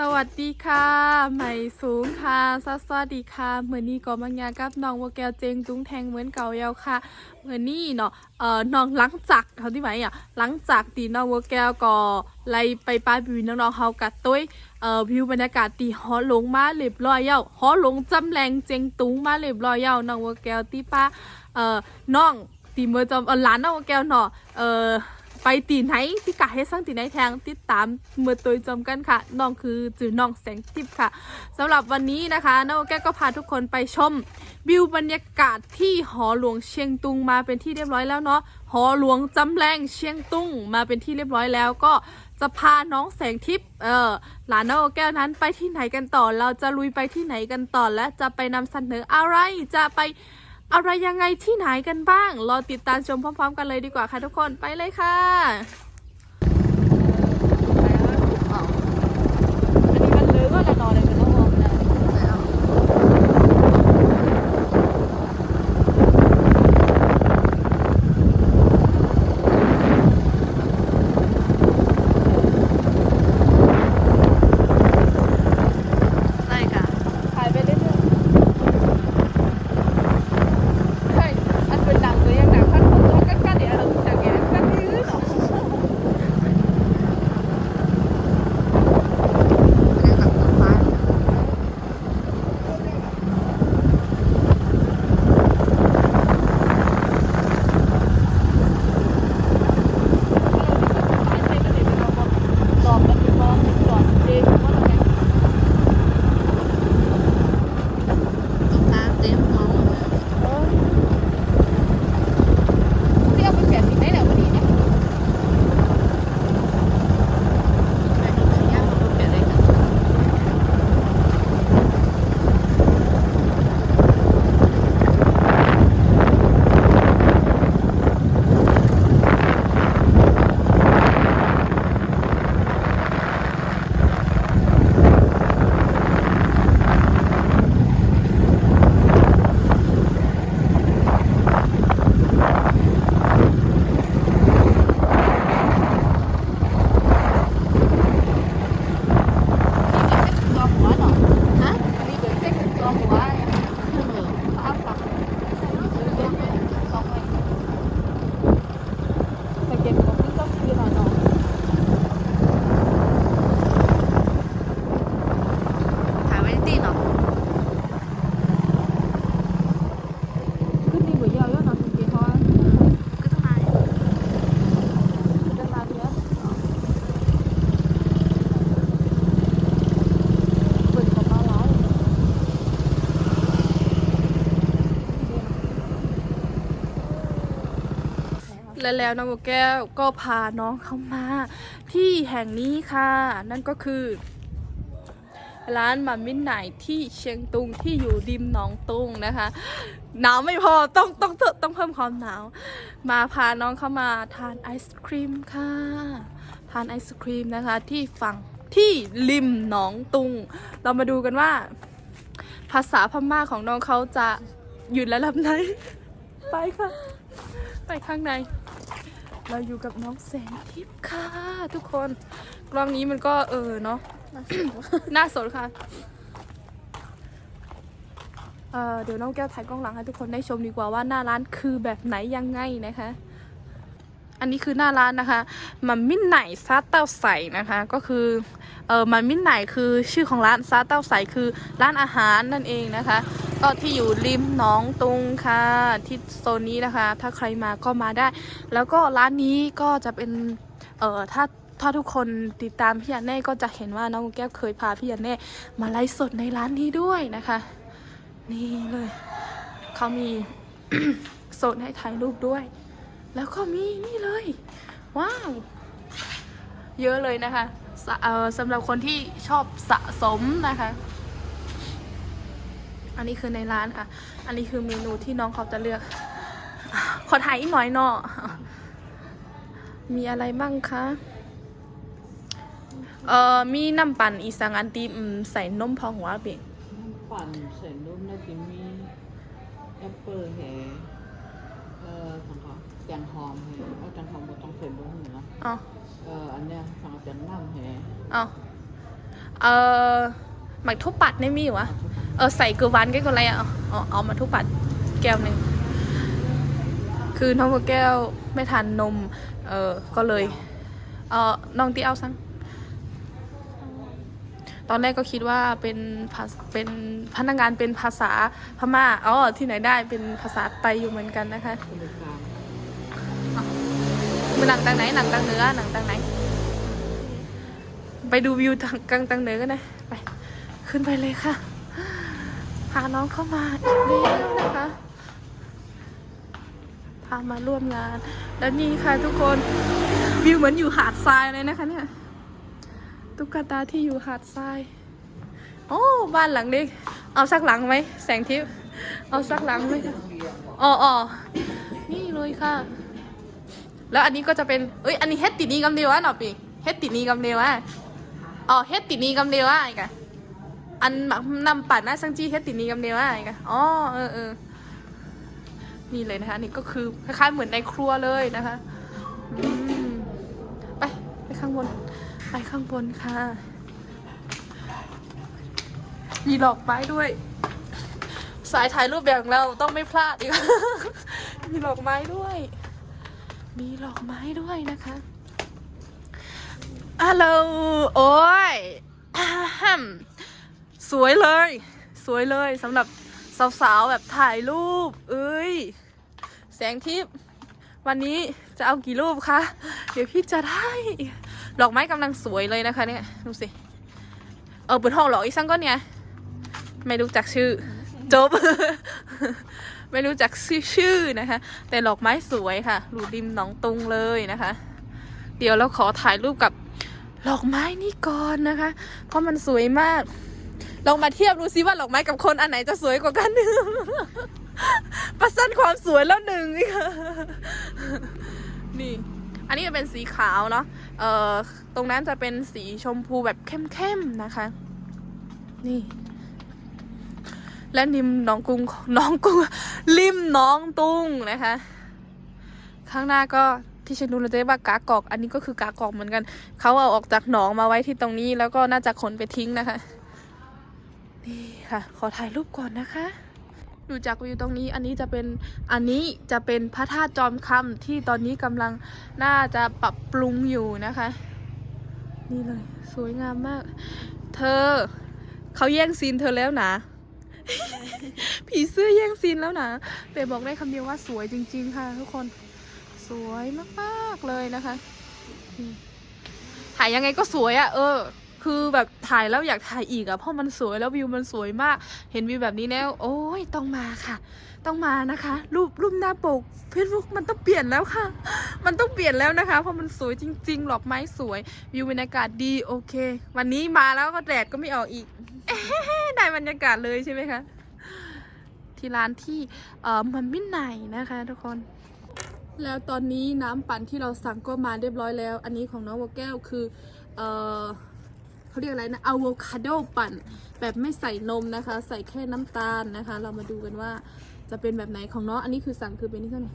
สวัสดีค่ะ ใหม่สูงค่ะสวัสดีค่ะเหมือนนี้ก็มังยากับน้องวัวแก้วเจงตุ้งแทงเหมือนเก่าเยาค่ะเหมือนนี้เนาะเอ่อน้องหลังจากเขาที่ไหนอะหลังจากตีน้องวัวแก้วก็ไล่ไปป้าบิวน้องๆเฮากัดตุ้ยเอ่อวิวบรรยากาศตีฮอลงมาเรียบร้อยเย้าฮอลงจำแรงเจงตุ้งมาเรียบร้อยเย้าน้องวัวแก้วตีป้าเอ่อน้องตีเมื่อจอมเออหลานน้องวัวแก้วเนาะเอ่อ ไปตีไหนพี่กะให้สร้างตีไหนแทงติดตามเมื่อตัวจำกันค่ะน้องคือจือน้องแสงทิพย์ค่ะสำหรับวันนี้นะคะน้องแก้วก็พาทุกคนไปชมวิวบรรยากาศที่หอหลวงเชียงตุงมาเป็นที่เรียบร้อยแล้วเนาะหอหลวงจำแรงเชียงตุงมาเป็นที่เรียบร้อยแล้วก็จะพาน้องแสงทิพย์เออหลานน้องแก้วนั้นไปที่ไหนกันต่อ เราจะลุยไปที่ไหนกันต่อและจะไปนำเสนออะไรจะไป อะไรยังไงที่ไหนกันบ้าง รอติดตามชมพร้อม ๆ กันเลยดีกว่าค่ะทุกคนไปเลยค่ะ และแล้วน้องโบแก้วก็พาน้องเข้ามา ที่แห่งนี้ค่ะ นั่นก็คือ ร้านมามินไหนที่เชียงตุงที่อยู่ริมหนองตุงนะคะ หนาวไม่พอต้องต้องต้องเพิ่มความหนาว มาพาน้องเข้ามาทานไอศครีมค่ะ ทานไอศครีมนะคะ ที่ฝั่งที่ริมหนองตุง เรามาดูกันว่า ภาษาพม่าของน้องเขาจะหยุดและลำไหน ไปค่ะ ไปข้างใน เราอยู่กับน้องแสงทิพย์ค่ะ ทุกคนกล้องนี้มันก็เออเนาะน่าสนค่ะเอ่อเดี๋ยวน้องแก้วถ่ายกล้องหลังให้ทุกคนได้ชมดีกว่าว่าหน้าร้านคือแบบไหนยังไงนะคะ อันนี้คือหน้าร้านนะคะมัมมินไหนซาเต้าใสนะคะ ก็คือเออมัมมินไหนคือชื่อของร้านซาเต้าใสคือร้านอาหารนั่นเองนะคะ ก็ที่อยู่ริมหนองตุงค่ะ ที่โซนนี้นะคะ ถ้าใครมาก็มาได้ แล้วก็ร้านนี้ก็จะเป็น เอ่อ ถ้าถ้าทุกคนติดตามพี่ยันเน่ก็จะเห็นว่าน้องแก้วเคยพาพี่ยันเน่มาไลฟ์สดในร้านนี้ด้วยนะคะ นี่เลย เขามีโซนให้ถ่ายรูปด้วย แล้วก็มีนี่เลย ว้าว เยอะเลยนะคะสำหรับคนที่ชอบสะสมนะคะ อันนี้คือในร้านค่ะ อันนี้คือเมนูที่น้องเขาจะเลือก ขอถ่ายอีกหน่อยเนาะมีอะไรบ้างคะเอ่อมีน้ำปั่นอีสังอันตีอืมใส่นมพองหัวเบ่งปั่นใส่นุ่มน่าจะมีแอปเปิลแหเอ่อสังขารแตงหอมแหเอาแตงหอมบ่ต้องใส่นุ่มเนาะอ๋อเอ่ออันเนี้ยสังขารแตงน้ำแหอ๋อเออหมักทุบปัดนี่มีอยู่วะ เออใส่เกลือวานก็คนไรอะเอามาทุบปัดแก้วหนึ่งคือน้องกับแก้วไม่ทานนม เออก็เลย เออน้องตีเอาซังตอนแรกก็คิดว่าเป็นภาษเป็นพนักงานเป็นภาษาพม่าอ๋อที่ไหนได้เป็นภาษาไตอยู่เหมือนกันนะคะคนกลางเป็นหนังตังไหนหนังตังเหนือหนังตังไหน ไปดูวิวทางกลางตังเหนือกันนะไป ขึ้นไปเลยค่ะาน้องเข้ามาอีกแล้วนะคะ พามาร่วมงาน แล้วนี่ค่ะทุกคนวิวเหมือนอยู่หาดทรายเลยนะคะเนี่ยตุ๊กตาที่อยู่หาดทราย โอ้บ้านหลังเล็กเอาสักหลังไหมแสงทิพย์เอาสักหลังไหมอ๋ออ๋อนี่เลยค่ะ แล้วอันนี้ก็จะเป็นเอ้ยอันนี้เฮ็ดติดนี้กำเดียวอะหนอปีเฮ็ดติดนี้กำเดียวอะอ๋อเฮ็ดติดนี้กำเดียวอะไอ้กะ อันหมักนำปั่นหน้าซังจี้เฮตินี้กำเดียวอะไอ้กะอ๋อเออเออนี่เลยนะคะ นี่ก็คือคล้ายๆเหมือนในครัวเลยนะคะไปไปข้างบน ไปข้างบนค่ะ มีดอกไม้ด้วย สายถ่ายรูปแบบของเราต้องไม่พลาดอีกมีดอกไม้ด้วย มีดอกไม้ด้วยนะคะฮัลโหลโอ้ยอ สวยเลย สวยเลยสำหรับสาวๆแบบถ่ายรูป เอ้ย แสงทิพย์วันนี้จะเอากี่รูปคะ เดี๋ยวพี่จะได้ ดอกไม้กำลังสวยเลยนะคะเนี่ย ดูสิ เออเปิดห้องหรออีสังก็เนี่ย ไม่รู้จักชื่อ จบ ไม่รู้จักชื่อชื่อนะคะ แต่ดอกไม้สวยค่ะรูริมหนองตุงเลยนะคะ เดี๋ยวเราขอถ่ายรูปกับดอกไม้นี่ก่อนนะคะ เพราะมันสวยมาก ลองมาเทียบดูซิว่าดอกไม้กับคนอันไหนจะสวยกว่ากัน ประสันความสวยแล้วหนึ่งนี่ค่ะนี่อันนี้จะเป็นสีขาวเนาะเอ่อตรงนั้นจะเป็นสีชมพูแบบเข้มๆนะคะ นี่ และริมน้องกุ้งน้องกุ้งริมน้องตุ้งนะคะ ข้างหน้าก็ที่ฉันดูเราจะเรียกว่ากากอก อันนี้ก็คือกากอกเหมือนกัน เขาเอาออกจากหนองมาไว้ที่ตรงนี้ แล้วก็น่าจะขนไปทิ้งนะคะ นี่ค่ะ ขอถ่ายรูปก่อนนะคะ ดูจากวิวตรงนี้อันนี้จะเป็นอันนี้จะเป็นพระธาตุจอมคำที่ตอนนี้กำลังน่าจะปรับปรุงอยู่นะคะ นี่เลย สวยงามมาก เธอเขาแย่งซีนเธอแล้วนะผีเสื้อแย่งซีนแล้วนะแต่บอกได้คำเดียวว่าสวยจริง ๆ ค่ะ ทุกคน สวยมาก ๆ เลยนะคะถ่ายยังไงก็สวยอะ่ะ เออ คือแบบถ่ายแล้วอยากถ่ายอีกอะ่ะเพราะมันสวยแล้ววิวมันสวยมาก เห็นวิวแบบนี้แล้ว โอ้ยต้องมาค่ะ ต้องมานะคะ รูปรูปหน้าปกเฟซบุ๊กมันต้องเปลี่ยนแล้วค่ะ มันต้องเปลี่ยนแล้วนะคะ เพราะมันสวยจริงๆหลอกไม้สวย วิวบรรยากาศดีโอเค วันนี้มาแล้วก็แดดก็ไม่ออกอีกได้บรรยากาศเลยใช่ไหมคะที่ร้านที่เอ่อมันมินไหนนะคะทุกคนแล้วตอนนี้น้ำปั่นที่เราสั่งก็มาเรียบร้อยแล้ว อันนี้ของน้องวัวแก้วคือเอ่อ เขาเรียกอะไรนะอะโวคาโดปั่น แบบไม่ใส่นมนะคะ ใส่แค่น้ำตาลนะคะ เรามาดูกันว่าจะเป็นแบบไหนของน้องอันนี้คือสั่งคือเป็นนี่เท่าไหร่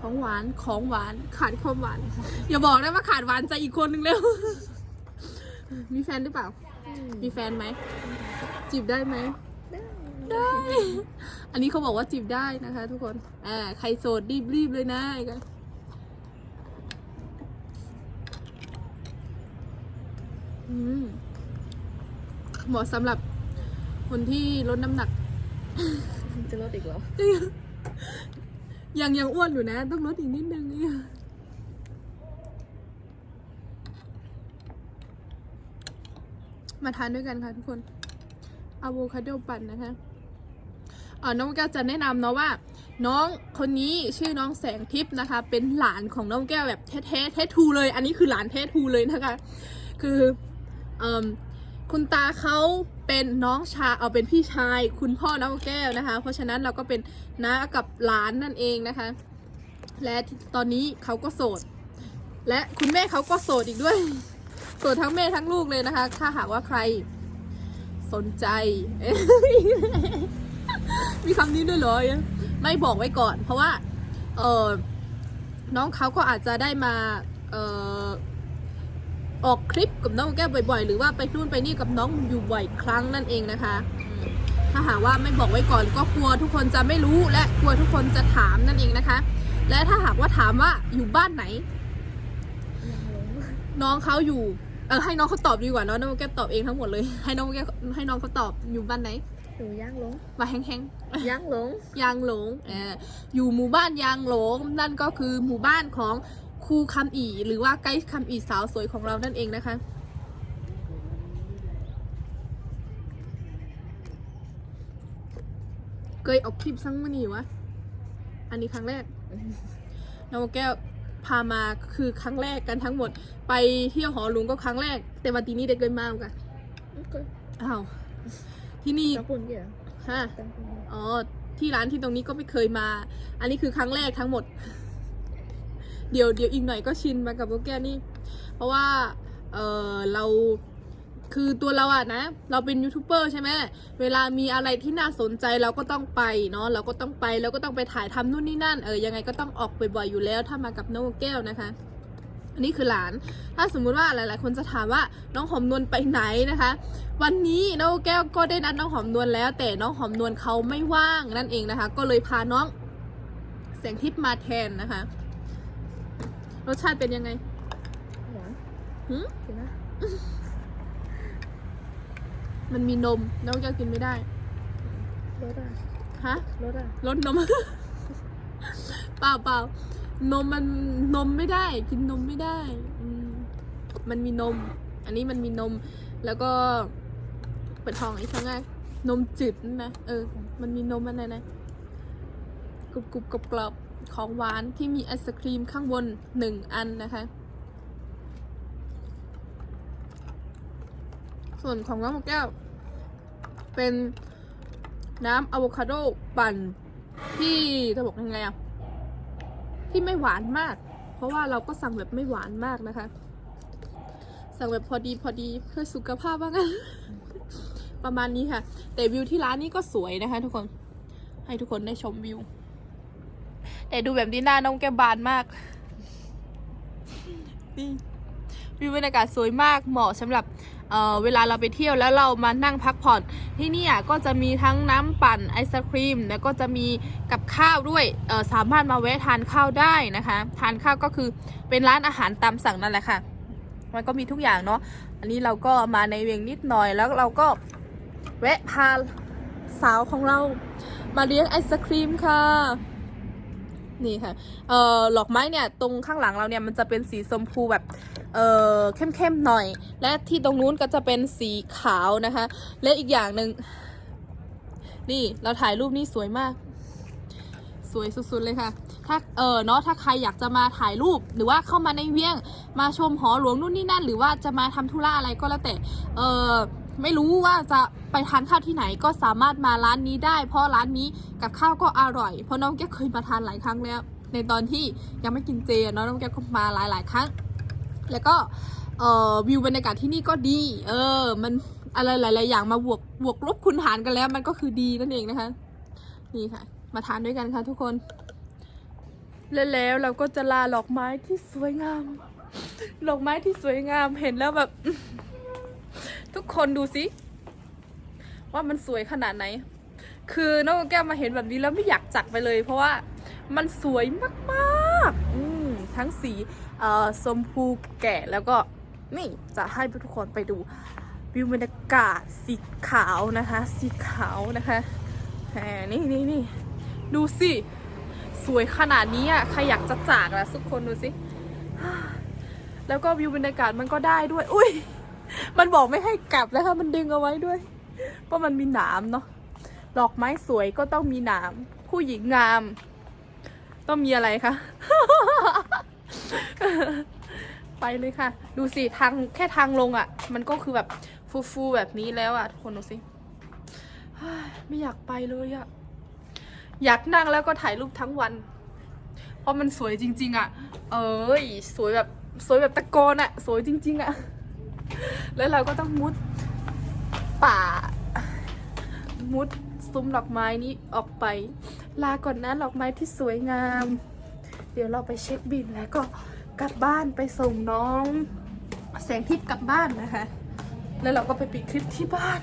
ของหวานของหวานขาดความหวาน อย่าบอกนะว่าขาดหวานใจอีกคนนึงแล้ว มีแฟนหรือเปล่า มีแฟนไหมจีบได้ไหมได้ อันนี้เขาบอกว่าจีบได้นะคะ ทุกคนอ่าใครโสดรีบๆเลยนะไอ้กันอืม เหมาะสำหรับคนที่ลดน้ำหนัก จะลดอีกเหรอ ยังยังอ้วนอยู่นะ ต้องลดอีกนิดนึงเนี่ยมาทานด้วยกันค่ะทุกคนอะโวคาโดปั่นนะคะเอ่อน้องแก้วจะแนะนำเนาะว่า น้องคนนี้ชื่อน้องแสงทิพย์นะคะ เป็นหลานของน้องแก้วแบบแท้ๆแท้ทูเลย อันนี้คือหลานแท้ทูเลยนะคะ คือ เอ่มคุณตาเขาเป็นน้องชาเอาเป็นพี่ชาย คุณพ่อน้องแก้วนะคะ เพราะฉะนั้นเราก็เป็นน้ากับหลานนั่นเองนะคะ และตอนนี้เขาก็โสด และคุณแม่เขาก็โสดอีกด้วย โสดทั้งแม่ทั้งลูกเลยนะคะ ถ้าหากว่าใครสนใจ มีคำนี้ด้วยเหรอไม่บอกไว้ก่อน เพราะว่า เออน้องเขาก็อาจจะได้มา เออ ออกคลิปกับน้องแก้วบ่อย ๆ หรือว่าไปนู่นไปนี่กับน้องอยู่บ่อยครั้งนั่นเองนะคะอืมถ้าหากว่าไม่บอกไว้ก่อนก็กลัวทุกคนจะไม่รู้และกลัวทุกคนจะถามนั่นเองนะคะ และถ้าหากว่าถามว่าอยู่บ้านไหน น้องเขาอยู่เออให้น้องเขาตอบดีกว่าเนาะน้องแก้วตอบเองทั้งหมดเลย ให้น้องแก้วให้น้องเขาตอบอยู่บ้านไหนหนูย่างหลงมาแห้งๆย่างหลงยางหลงเอออยู่หมู่บ้านยางหลงนั่นก็คือหมู่บ้านของค รูคำอีหรือว่าไกด์คำอีสาวสวยของเรานั่นเองนะคะ เคยเออกคลิปซังมื่อนี่วะ อันนี้ครั้งแรกน้องแก้วพามาคือครั้งแรกกันทั้งหมด ไปเที่ยวหอหลวงก็ครั้งแรก แต่วันทีนี้ได้เกินมากกันโอเคอ้าวที่นี่จังปุ่นเกี่ยวฮะจังปุ่นเกี่ยวอ๋อที่ร้านที่ตรงนี้ก็ไม่เคยมา อันนี้คือครั้งแรกทั้งหมด เดี๋ยวเดี๋ยวอีกหน่อยก็ชินมากับพวกแกนี่ เพราะว่าเออเราคือตัวเราอะนะ เราเป็นยูทูบเบอร์ใช่ไหมเวลามีอะไรที่น่าสนใจเราก็ต้องไปเนาะเราก็ต้องไปแล้วก็ต้องไปถ่ายทำนู่นนี่นั่นเออยังไงก็ต้องออกบ่อยๆอยู่แล้วถ้ามากับน้องแก้วนะคะอันนี้คือหลาน ถ้าสมมุติว่าหลาย ๆ คนจะถามว่าน้องหอมนวลไปไหนนะคะ วันนี้น้องแก้วก็ได้นัดน้องหอมนวลแล้ว แต่น้องหอมนวลเขาไม่ว่างนั่นเองนะคะ ก็เลยพาน้องแสงทิพย์มาแทนนะคะ รสชาติเป็นยังไงหวานหืมกินนะ มันมีนมน้องแก้วกินไม่ได้รสอะฮะรสอะรสนม เปล่าเปล่านมมันนมไม่ได้ กินนมไม่ได้ อืมมันมีนม อันนี้มันมีนม แล้วก็เปิดทองอีกครั้งแรกนมจืดนั่นนะเออ มันมีนมอะไรนะกรุบกรุบกรอบกรอบ ของหวานที่มีไอศครีมข้างบนหนึ่งอันนะคะ ส่วนของน้องแก้ว เป็นน้ำอะโวคาโดปั่นที่จะบอกยังไงอะที่ไม่หวานมาก เพราะว่าเราก็สั่งแบบไม่หวานมากนะคะ สั่งแบบพอดีพอดีเพื่อสุขภาพว่างั้นประมาณนี้ค่ะ แต่วิวที่ร้านนี้ก็สวยนะคะทุกคนให้ทุกคนได้ชมวิว แต่ดูแบบนี้หน้าน้องแก้มบานมาก นี่วิวบรรยากาศสวยมากเหมาะสำหรับเเวลาเราไปเที่ยวแล้วเรามานั่งพักผ่อน ที่นี่อะก็จะมีทั้งน้ำปั่นไอศครีม แล้วก็จะมีกับข้าวด้วยสามารถมาแวะทานข้าวได้นะคะ ทานข้าวก็คือเป็นร้านอาหารตามสั่งนั่นแหละค่ะ มันก็มีทุกอย่างเนาะอันนี้เราก็มาในเวียงนิดหน่อยแล้วเราก็แวะพาสาวของเรามาเลี้ยงไอศครีมค่ะ นี่ค่ะ เอ่อหลอกไม้เนี่ยตรงข้างหลังเราเนี่ยมันจะเป็นสีชมพูแบบ เอ่อเข้มๆหน่อย และที่ตรงนู้นก็จะเป็นสีขาวนะคะ และอีกอย่างหนึ่งนี่เราถ่ายรูปนี่สวยมาก สวยสุดๆเลยค่ะ ถ้าเออเนาะถ้าใครอยากจะมาถ่ายรูปหรือว่าเข้ามาในเวียง มาชมหอหลวงนู่นนี่นั่น หรือว่าจะมาทำธุระอะไรก็แล้วแต่ เออ ไม่รู้ว่าจะไปทานข้าวที่ไหนก็สามารถมาร้านนี้ได้ เพราะร้านนี้กับข้าวก็อร่อย เพราะน้องแก้วเคยมาทานหลายครั้งแล้ว ในตอนที่ยังไม่กินเจเนาะน้องแก้วก็มาหลายๆครั้ง แล้วก็วิวบรรยากาศที่นี่ก็ดี เออ มันอะไรหลาย ๆ อย่างมาบวกบวกลบคูณหารกันแล้ว มันก็คือดีนั่นเองนะคะ นี่ค่ะ มาทานด้วยกันค่ะทุกคน และแล้วเราก็จะลาดอกไม้ที่สวยงาม ดอกไม้ที่สวยงามเห็นแล้วแบบ ทุกคนดูสิว่ามันสวยขนาดไหน คือน้องแก้วมาเห็นแบบนี้แล้วไม่อยากจักไปเลย เพราะว่ามันสวยมากๆอืมทั้งสีเอ่อชมพูแก่แล้วก็นี่จะให้ทุกคนไปดูวิวบรรยากาศสีขาวนะคะ สีขาวนะคะแหมนี่นี่นี่ดูสิ สวยขนาดนี้อะใครอยากจะจากล่ะทุกคนดูสิ แล้วก็วิวบรรยากาศมันก็ได้ด้วย อุ้ย มันบอกไม่ให้กลับแล้วค่ะมันดึงเอาไว้ด้วย เพราะมันมีหนามเนาะดอกไม้สวยก็ต้องมีหนาม ผู้หญิงงาม ต้องมีอะไรคะ ไปเลยค่ะ ดูสิทางแค่ทางลงอะ่ะ มันก็คือแบบฟูๆแบบนี้แล้วอะ่ะทุกคนดูสิไม่อยากไปเลยอะ่ะ อยากนั่งแล้วก็ถ่ายรูปทั้งวัน เพราะมันสวยจริง ๆอะ่ะ เอ้ย สวยแบบสวยแบบตะโกนอะ่ะ สวยจริง ๆอะ่ะ แล้วเราก็ต้องมุดป่า มุดซุ้มดอกไม้นี้ออกไป ลาก่อนนะดอกไม้ที่สวยงาม เดี๋ยวเราไปเช็คบินแล้วก็กลับบ้านไปส่งน้องแสงทิพย์กลับบ้านนะคะ แล้วเราก็ไปปิดคลิปที่บ้าน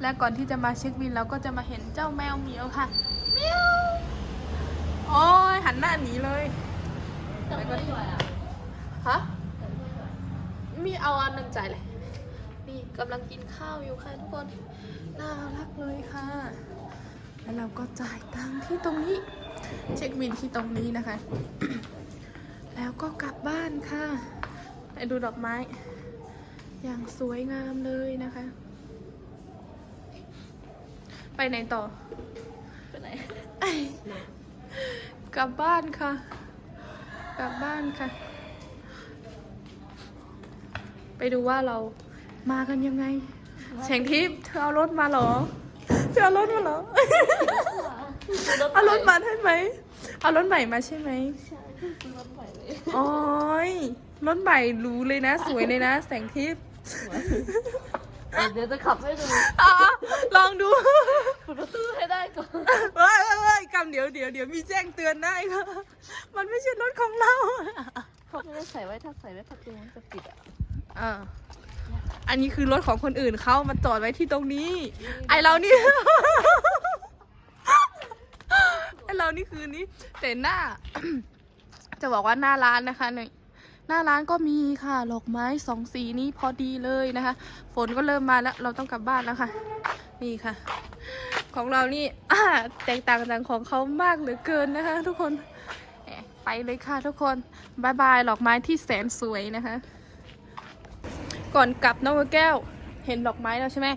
และก่อนที่จะมาเช็คบินเราก็จะมาเห็นเจ้าแมวเหมียวค่ะเมียวโอ้ยหันหน้าหนีเลย แล้วก็ฮะมีเอาอันหนึ่งใจายเลย นี่กำลังกินข้าวอยู่ค่ะทุกคน น่ารักเลยค่ะ แล้วเราก็จ่ายตังค์ที่ตรงนี้ เช็คบินที่ตรงนี้นะคะ แล้วก็กลับบ้านค่ะ ไปดูดอกไม้ อย่างสวยงามเลยนะคะ ไปไหนต่อ ไปไหน กลับบ้านค่ะ กลับบ้านค่ะ ไปดูว่าเรามากันยังไงแสงทิพย์เธอเอารถมาเหรอ เธอเอารถมาเหรอ เอารถมาได้ไหม เอารถใหม่มาใช่ไหมใช่เพิ่งซื้อรถใหม่เลยโอ้ยรถใหม่หรู้เลยนะ สวยเลยนะ แสงทิพย์ เดี๋ยวจะขับให้ดูอะลองดูเปิดประตูให้ได้ก่อนเฮ้ยเฮ้ยเฮ้ยกำเดี๋ยวเดี๋ยวเดี๋ยวมีแจ้งเตือนได้ค่ะมันไม่ใช่รถของเราเขาไม่ได้ใส่ไว้ถ้าใส่ไว้ประตูมันจะปิดอะอ่าอันนี้คือรถของคนอื่นเขามาจอดไว้ที่ตรงนี้ ไอเรานี่ไอเรานี่คือนี้แต่หน้า จะบอกว่าหน้าร้านนะคะเนี่ยห น้าร้านก็มีค่ะดอกไม้สองสีนี้พอดีเลยนะคะ ฝนก็เริ่มมาแล้วเราต้องกลับบ้านแล้วค่ะ นี่ค่ะ ของเรานี่แตกต่างจากของเขามากเหลือเกินนะคะ ทุกคนไปเลยค่ะทุกคนบายบายดอกไม้ที่แสนสวยนะคะ ก่อนกลับน้องแก้ว เห็นดอกไม้แล้วใช่ไหม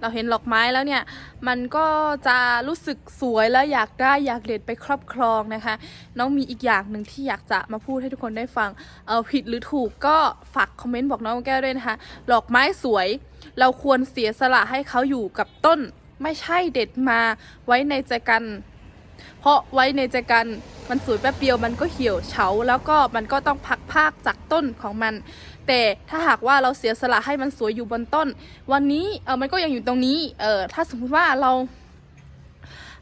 เราเห็นดอกไม้แล้วเนี่ย มันก็จะรู้สึกสวยแล้วอยากได้อยากเด็ดไปครอบครองนะคะ น้องมีอีกอย่างหนึ่งที่อยากจะมาพูดให้ทุกคนได้ฟัง เออผิดหรือถูกก็ฝากคอมเมนต์บอกน้องแก้วด้วยนะคะดอกไม้สวย เราควรเสียสละให้เขาอยู่กับต้น ไม่ใช่เด็ดมาไว้ในใจกัน เพราะไว้ในใจกันมันสวยแป๊บเดียวมันก็เหี่ยวเฉาแล้วก็มันก็ต้องพักภาคจากต้นของมัน แต่ถ้าหากว่าเราเสียสละให้มันสวยอยู่บนต้น วันนี้เออมันก็ยังอยู่ตรงนี้เออถ้าสมมติว่าเรา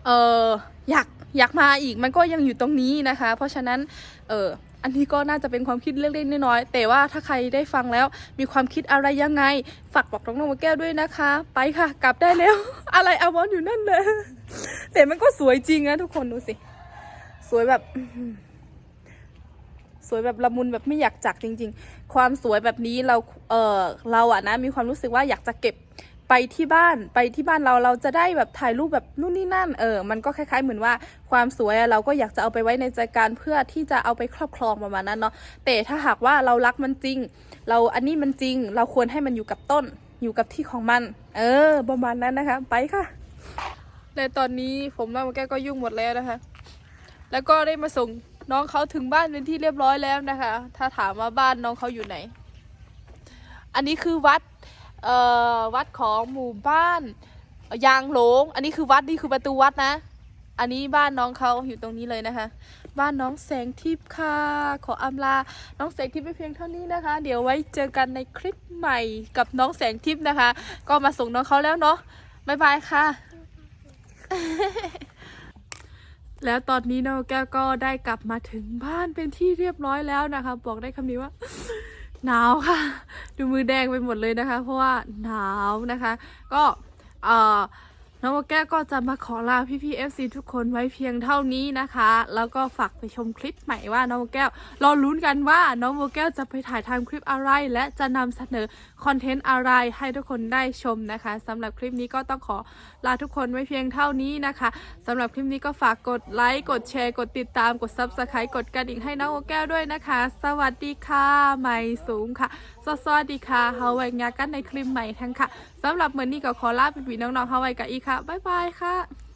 เอออยากอยากมาอีกมันก็ยังอยู่ตรงนี้นะคะ เพราะฉะนั้นเอออันนี้ก็น่าจะเป็นความคิดเล็กๆน้อยๆแต่ว่าถ้าใครได้ฟังแล้วมีความคิดอะไรยังไง ฝากบอกน้องนวแก้วด้วยนะคะ ไปค่ะ กลับได้แล้ว อะไรอาวอนอยู่นั่นเลยแต่มันก็สวยจริงนะทุกคนดูสิ สวยแบบ วยแบบละมุนแบบไม่อยากจักจริง ๆ ความสวยแบบนี้เราเออเราอะนะมีความรู้สึกว่าอยากจะเก็บไปที่บ้านไปที่บ้านเราเราจะได้แบบถ่ายรูปแบบนู่นนี่นั่นเออมันก็คล้าย ๆ เหมือนว่าความสวยอะเราก็อยากจะเอาไปไว้ในใจการเพื่อที่จะเอาไปครอบครองประมาณนั้นเนาะแต่ถ้าหากว่าเรารักมันจริง เราอันนี้มันจริง เราควรให้มันอยู่กับต้นอยู่กับที่ของมัน เออประมาณนั้นนะคะ ไปค่ะและตอนนี้ผมน้องแก้ก็ยุ่งหมดแล้วนะคะ แล้วก็ได้มาส่ง น้องเขาถึงบ้านเป็นที่เรียบร้อยแล้วนะคะ ถ้าถามว่าบ้านน้องเขาอยู่ไหน อันนี้คือวัดเอ่อวัดของหมู่บ้านยางหลง อันนี้คือวัดนี่คือประตูวัดนะ อันนี้บ้านน้องเขาอยู่ตรงนี้เลยนะคะ บ้านน้องแสงทิพย์ค่ะ ขออำลา น้องแสงทิพย์ไปเพียงเท่านี้นะคะ เดี๋ยวไว้เจอกันในคลิปใหม่กับน้องแสงทิพย์นะคะ ก็มาส่งน้องเขาแล้วเนาะบ๊ายบายค่ะ แล้วตอนนี้น้องแก้วก็ได้กลับมาถึงบ้านเป็นที่เรียบร้อยแล้วนะคะ บอกได้คำนี้ว่าหนาวค่ะ ดูมือแดงไปหมดเลยนะคะ เพราะว่าหนาวนะคะ ก็เอ่อน้องแก้วก็จะมาขอลาพี่พี่เอฟซีทุกคนไว้เพียงเท่านี้นะคะ แล้วก็ฝากไปชมคลิปใหม่ว่าน้องแก้วรอลุ้นกันว่าน้องโมแก้วจะไปถ่ายทำคลิปอะไร และจะนำเสนอคอนเทนต์อะไรให้ทุกคนได้ชมนะคะสำหรับคลิปนี้ก็ต้องขอ ลาทุกคนไว้เพียงเท่านี้นะคะสำหรับคลิปนี้ก็ฝากกดไลค์กดแชร์กดติดตามกด subscribe กดกระดิ่งให้น้องโอแก้วด้วยนะคะ สวัสดีค่ะใหม่สูงค่ะสวัสดีค่ะเฮาไว้งากันในคลิปใหม่ทั้งค่ะสำหรับเหมือนนี้ก็ขอลาไปพี่น้องๆเฮาไว้กับอีค่ะบ๊ายบายค่ะ